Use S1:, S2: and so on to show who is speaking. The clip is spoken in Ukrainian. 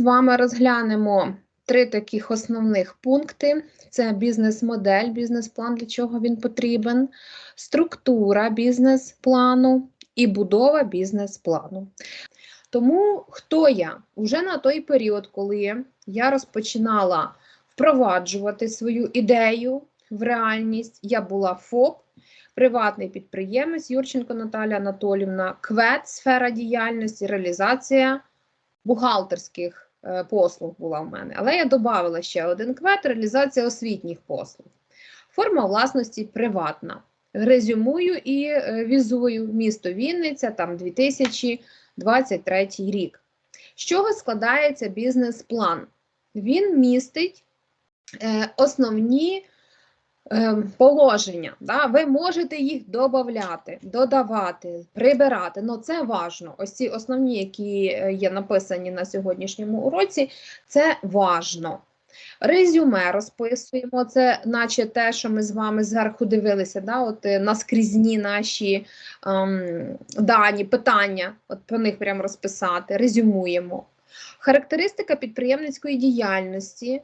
S1: вами розглянемо три таких основних пункти: це бізнес-модель, бізнес-план, для чого він потрібен, структура бізнес-плану і будова бізнес-плану. Тому хто я? Уже на той період, коли я розпочинала впроваджувати свою ідею в реальність, я була ФОП, приватний підприємець Юрченко Наталя Анатолівна, КВЕД, сфера діяльності, реалізація бухгалтерських е, послуг була в мене. Але я додала ще один КВЕД, реалізація освітніх послуг. Форма власності приватна. Резюмую і е, візую місто Вінниця, там 2023 рік. З чого складається бізнес-план? Він містить е, основні положення. Да? Ви можете їх додати, додавати, прибирати. Ну це важно. Ось ці основні, які е, є написані на сьогоднішньому уроці, це важно. Резюме розписуємо, це наче те, що ми з вами зверху дивилися, да, от е, наскрізні наші ем, дані, питання, от по них прямо розписати, резюмуємо. Характеристика підприємницької діяльності